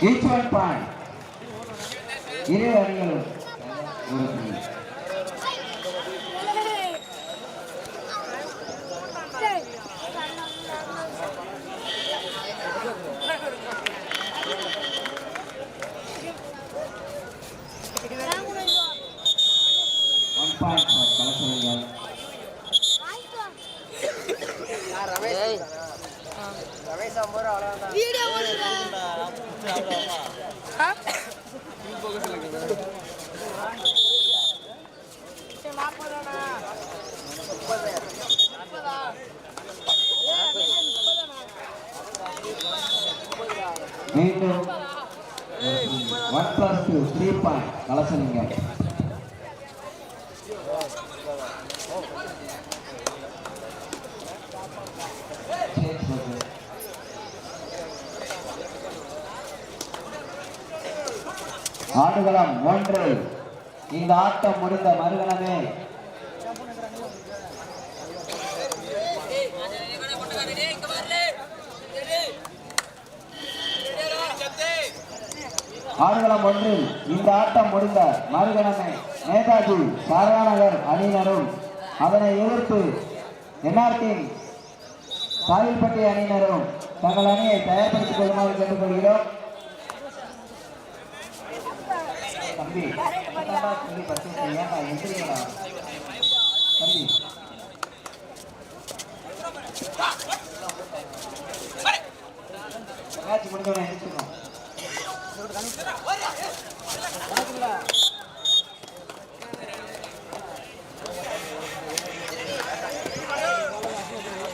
Each one point இரு அணிகளும். ஒரு புள்ளி. One point for Kalasalingam video ஓடுறா மீண்டும் one plus two three point Kalasalingam. ஆடுகளம் ஒன்று. இந்த ஆட்டம் முடிந்த மறுகணமே. ஆடுகளம் ஒன்றில் இந்த ஆட்டம் முடிந்த மறுகணமே நேதாஜி சாரதாநகர் அணியினரும் அதனை எதிர்த்து என்ஆர்டின் சாயல்பட்டி அணியினரும் தங்கள் அணியை தயார்படுத்திக் கொள்ளுமாறு கேட்டுக்கொள்கிறோம். தம்பி தம்பி. முடிஞ்சவனை முடிஞ்சவன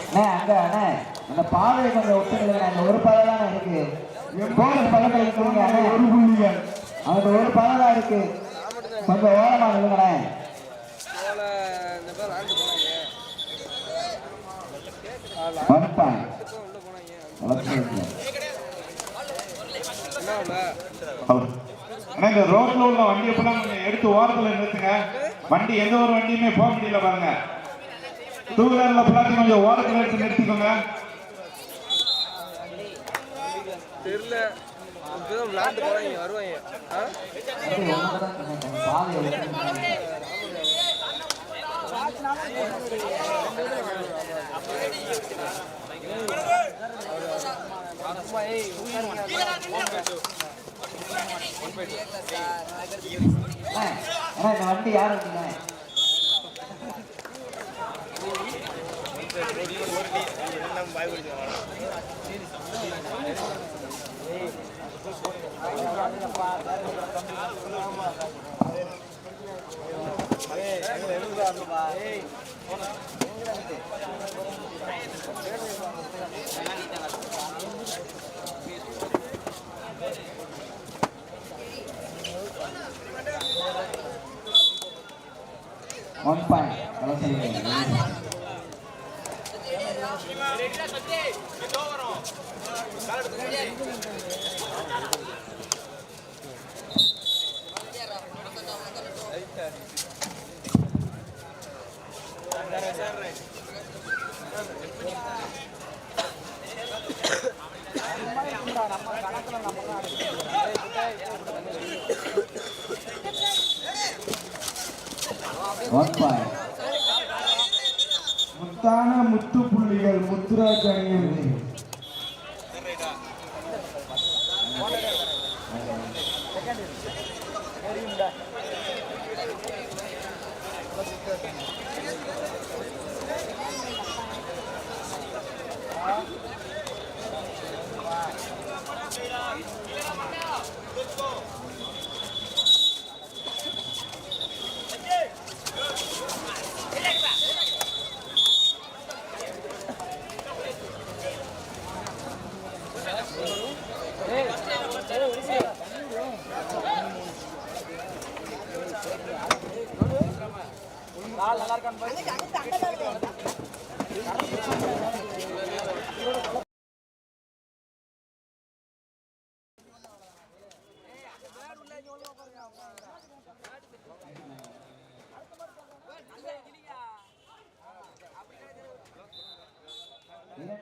அண்ணே அங்க அண்ணே அந்த பாதையை கொஞ்சம் ஒட்டுங்க அந்த ஒரு பாதை தானே இருக்கு? போனஸ் பக்கத்துல இருக்கிறீங்க அண்ணே. ஒரு புள்ளிங்க. அந்த ஒரு பாதை தான் இருக்கு. கொஞ்சம் ஓரமா நில்லுங்களே போல இந்த பேர் விளாண்டு போனாங்க ஒன் பாயிண்ட் உள்ள போனாங்க வளர்ச்சி என்ன உள்ள அண்ணா இந்த ரோட்ல உள்ள எல்லாம் கொஞ்சம் எடுத்து ஓரத்துல நிறுத்துங்க? வண்டி எந்த ஒரு வண்டியுமே போக முடியல பாருங்க. டூ வீலர்ல பிள்ளாத்தையும் கொஞ்சம் ஓரத்துல எடுத்து நிறுத்திக்கோங்க. தெரியல. விளாண்டு போனாங்க வருவாங்க. பாதை ஒட்டுங்க அம்மா ஏய் அண்ணே அண்ணே, இந்த வண்டி யார் வண்டிங்க ஒன் பாயிண்ட் கலசலிங்க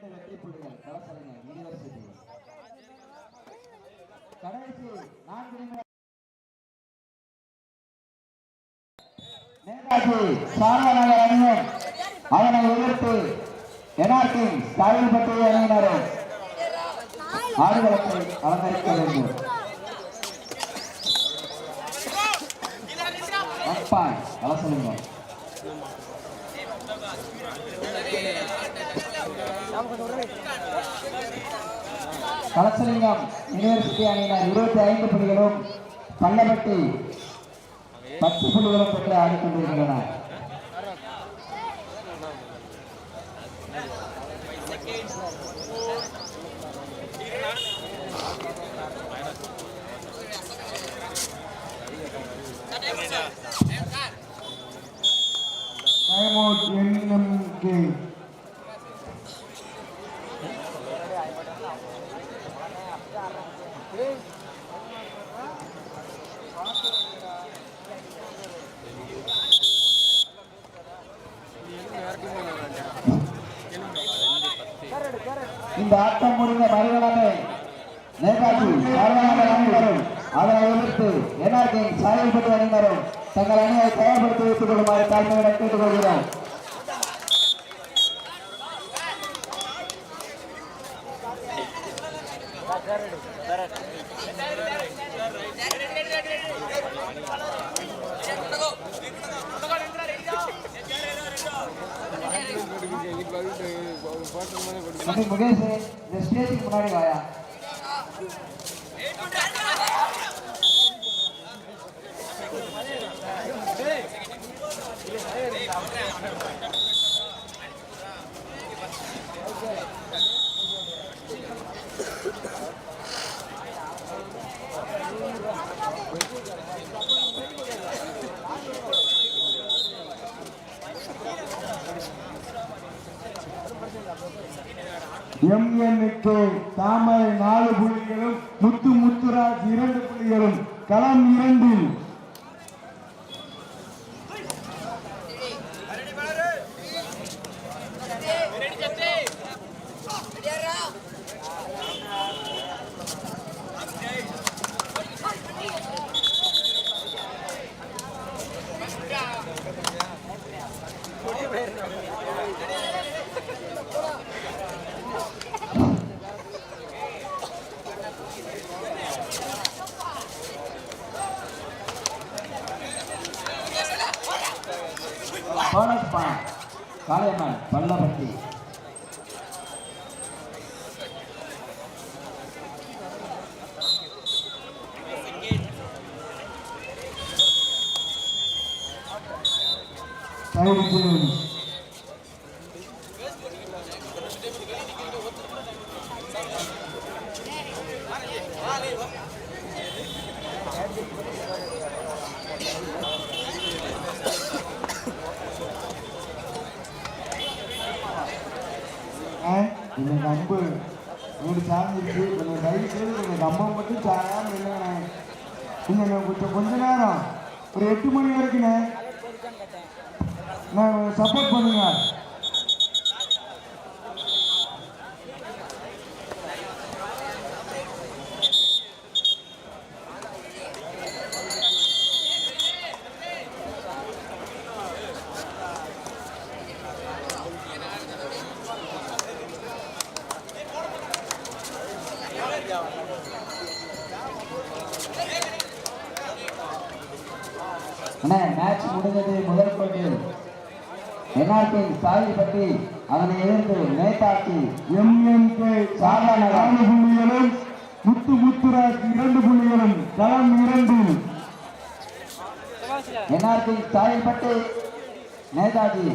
இரண்டு வெற்றி புள்ளிகள் கலசலிங்க யூனிவர்சிட்டி கடைசி நான்கு நிமிடம் நேதாஜி சாரவநகர் அணியும் அதனை எதிர்த்து என்ஆர்டி சாயல்பட்டி அணியினரும் ஆடுகளத்தை அலங்கரிக்க வேண்டும் அப்பாய் கலசலிங்கம் கலசலிங்கம் யூனிவர்சிட்டி அணியினர் இருபத்தி ஐந்து புள்ளிகளும் பள்ளப்பட்டி பத்து புள்ளிகளும் பெற்று ஆடிக்கொண்டிருக்கின்றனர் டைம் அவுட் என்எம்கே இந்த ஆட்டம் முடிந்த மறுகணமே நேதாஜி சாரவநகர் அணியினரும் அதனை எதிர்த்து என்ஆர்கே சாயல்பட்டு அணியினரும் தங்கள் அணியை தயார்படுத்தி வைத்துக் கொள்ளுமாறு தாழ்மையுடன் கேட்டுக்கொள்கிறோம் தம்பி முகேஷ் இந்த ஸ்டேஜுக்கு முன்னாடி வாயா எம்என்கே தாமரை நாலு புள்ளிகளும் முத்து முத்துராஜ் இரண்டு புள்ளிகளும் களம் இரண்டில் bonus point Kalaiyamman Pallapatti side புள்ளி கொஞ்சம் கம்பு ஒரு தயவு செய்து கொஞ்சம் கம்பம் மட்டும் இல்லைண்ணே கொஞ்சம் கொஞ்சம் கொஞ்ச நேரம் ஒரு எட்டு மணி வரைக்குண்ணே நான் சப்போர்ட் பண்ணுங்க அண்ணே மேட்ச் முடிஞ்சது முதல் போட்டியில். என்ஆர்கே சாயல்பட்டி அதனை எதிர்த்து நேதாஜி எம்எம்கே சாதாரண நாலு புள்ளிகளும் முத்து முத்துராஜ் இரண்டு புள்ளிகளும் களம் இரண்டில் என்ஆர்கே சாயல்பட்டி நேதாஜி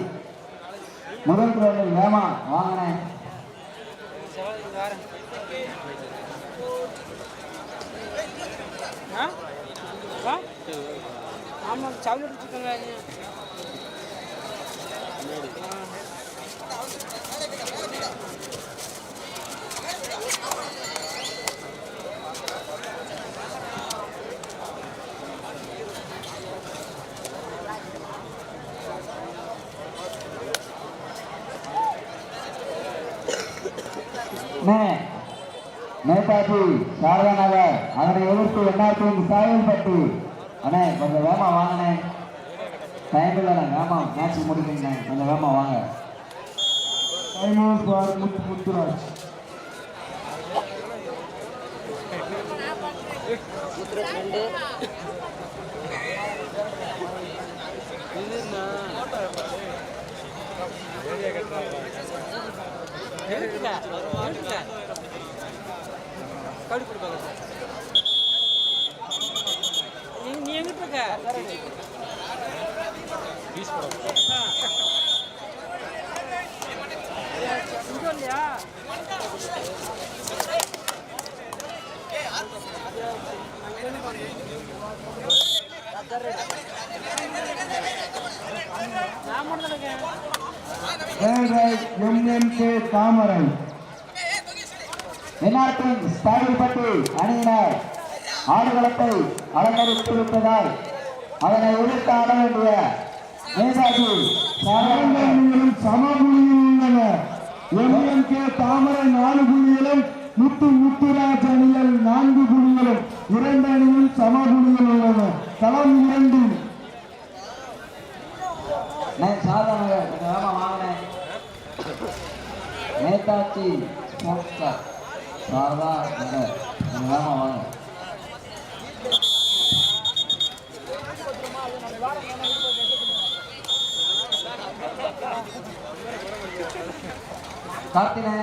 முதல் கிரௌண்டில் வேமா வாங்கினேன் ஆமாம் சாக்லேட் வச்சுக்கோங்க அண்ணே நேதாஜி சாரதா நகர் அதனை எதிர்த்து என்ஆர்பி சாயல்பட்டு. அண்ணே கொஞ்சம் வேமா வாங்கண்ணே. டைம் இல்லைண்ணே வேமா மேட்ச் முடிக்கணுண்ணே கொஞ்சம் வேமா வாங்க. டைம் முத்து முத்துராஜ் கடு எம்என்கே தாமரை என்ஆர்பி சாயல்பட்டு அணியினர் ஆடுகளத்தை அலங்கரித்திருப்பதால் அதனை எதிர்த்து வேண்டிய நேதாஜி சாரதாநகர் சமபுள்ளியில் உள்ளனர் எம்என்கே தாமரை நாலு புள்ளிகளும் முத்து முத்துராஜ் அணிகள் நான்கு புள்ளிகளும் இரண்டு அணியில் சமபுள்ளிகள் உள்ளன. தளம் இரண்டு. சாரதாநகர் கொஞ்சம் வாங்கினேன் நேதாஜி ஸ்போர்ட்ஸ் கிளப் சாரதா நகர் வாங்க. கார்த்தினே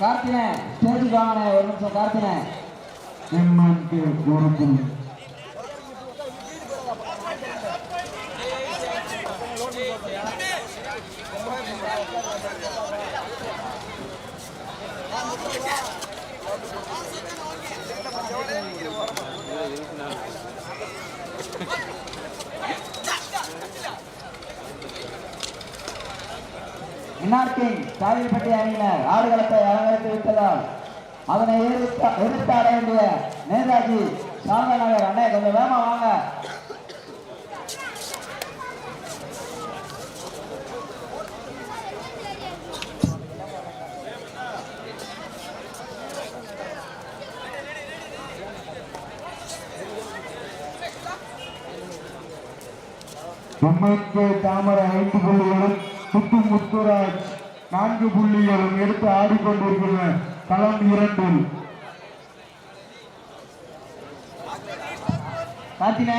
கார்த்தினே ஸ்டேஜுக்கு வாங்கினே ஒரு நிமிஷம் கார்த்தினே எம்என்கே குருகுரு இன்னார்கிங் சாயல்பட்டி அணியினர் ஆடுகளத்தை அலங்கரித்து விட்டதால் அதனை எதிர்த்து எதிர்த்து ஆட வேண்டிய நேதாஜி சாந்த நகர் அண்ணே கொஞ்சம் வேகமா வாங்க. எம்என்கே தாமரை ஐந்து புள்ளிகளும் முத்து முத்துராஜ் நான்கு புள்ளிகளும் எடுத்து ஆடிக்கொண்டிருக்கின்றன. களம் இரண்டில். பார்த்தீங்க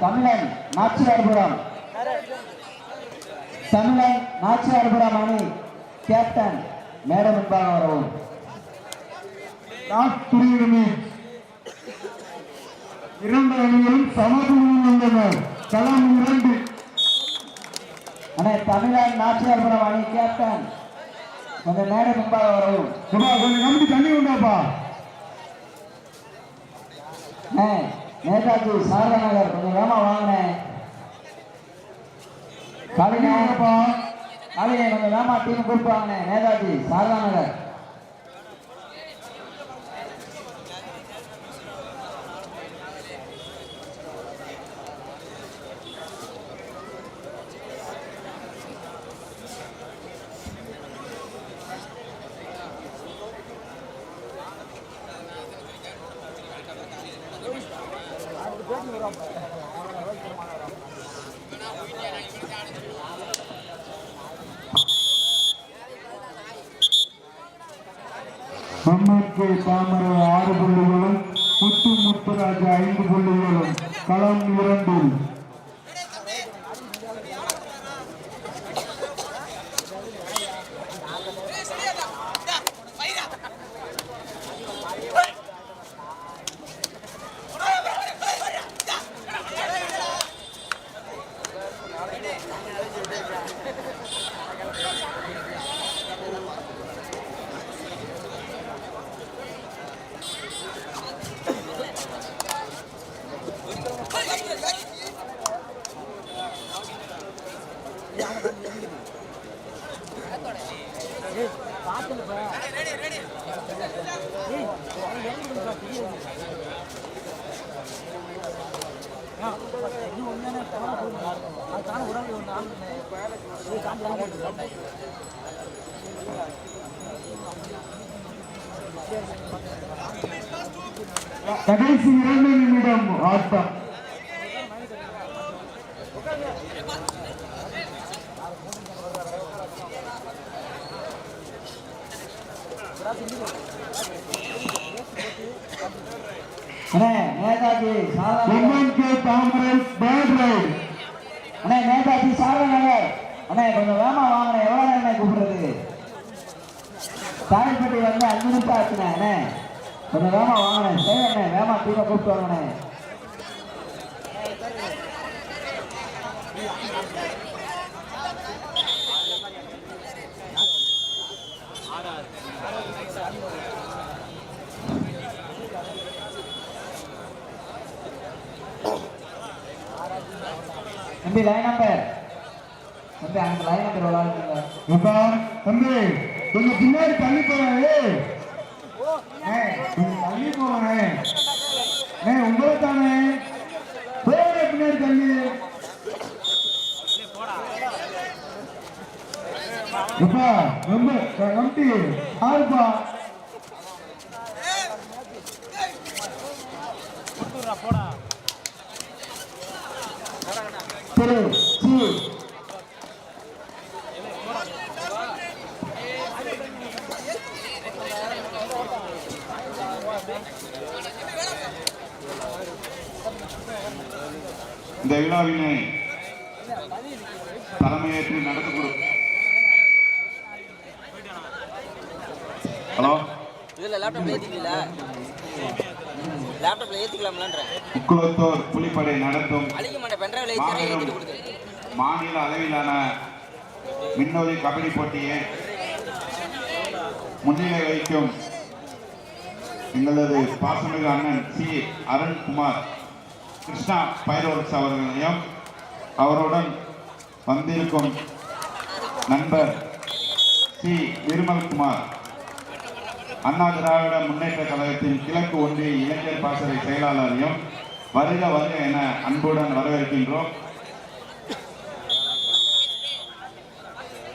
தமிழன் நாச்சியார்புரம் தமிழன் நாச்சியார்புரம் அணி கேப்டன் மேடம் முன்பாக வரவும் இரண்டு அணிகளும் சமபுள்ளியில் உள்ளனர் களம் இரண்டு. அண்ணே தமிழன் நாச்சியார்புரம் அணி கேப்டன் கொஞ்சம் மேடம் முன்பாக வரவும் கொஞ்சம் நம்பி தண்ணி உண்டாப்பா நேதாஜி சாரதா நகர் கொஞ்சம் வேகமா வாங்கினேன் காலினே காலினே கொஞ்சம் ஏமா டீம் கூப்பிட்டு நேதாஜி சாரதா நகர். கடைசி இரண்டு நிமிடம் ஆட்டம் அண்ணே நேதாஜி தாமரை பேட் ரைட் அண்ணே. நேதாஜி சாரதா நகர் அண்ணே கொஞ்சம் வேமா வாங்கினேன் எவ்வளோ நேரம் கூப்பிடுறது? தாய்ப்பட்டி வந்து அஞ்சு நிமிஷம் ஆச்சுண்ணே அண்ணே. கொஞ்சம் வேமா வாங்கினேன் சரி அண்ணே வேமா தீவிர கூப்பிட்டு வாங்கினேன் தம்பி லைன் நம்பர் தம்பி அந்த லைன் நம்பர் விளாடுங்க எப்பா தம்பி கொஞ்சம் பின்னாடி தள்ளி போறாரு கொஞ்சம் தள்ளி போறே ஏ உங்களை தானே. போற பின்னாடி தள்ளி. எப்பா ரொம்ப கம்பி ஆறுப்பா திரு சி இந்த விழாவினை தலைமையேற்று நடத்தி கொடு ஹலோ? இதுல லேப்டாப்ல ஏத்திக்கல லேப்டாப்ல ஏத்திக்கலாம்லன்றேன். முக்குளத்தோர் புலிப்படை நடத்தும் அழிக்க மாட்டேன். பென்ட்ரைவ்ல ஏத்தி ஏத்திட்டு கொடுத்து மாநில அளவிலான மின்னொலி கபடி போட்டியை முன்னிலை வைக்கும் எங்களது பாசமிகு அண்ணன் சி. அருண்குமார். கிருஷ்ணா பைரோட்ஸ் அவர்களையும் அவருடன் வந்திருக்கும் நண்பர் சி. நிர்மல்குமார். அண்ணா திராவிட முன்னேற்ற கழகத்தின் கிழக்கு ஒன்றிய இளைஞர் பாசறை செயலாளரையும் வருக வருக என அன்புடன் வரவேற்கின்றோம்.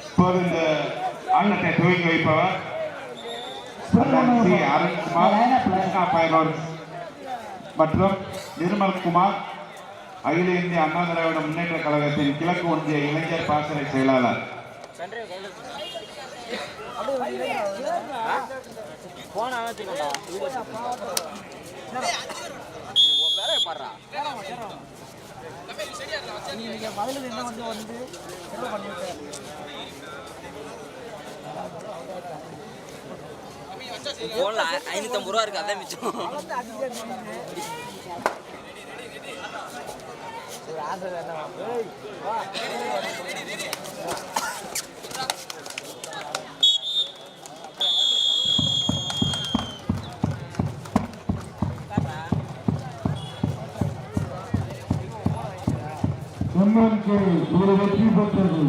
இப்போது இந்த ஆட்டத்தை துவங்கி வைப்பவர் அருண்குமார் கிருஷ்ணா பைரோட்ஸ் மற்றும் நிர்மல்குமார் அகில இந்திய அண்ணா திராவிட முன்னேற்ற கழகத்தின் கிழக்கு ஒன்றிய இளைஞர் பாசறை செயலாளர். பென்ட்ரைவ் கையில ஐநூத்தம்பது ரூபா இருக்கு அதான் மிச்சம். ஒரு வெற்றி பெற்றது.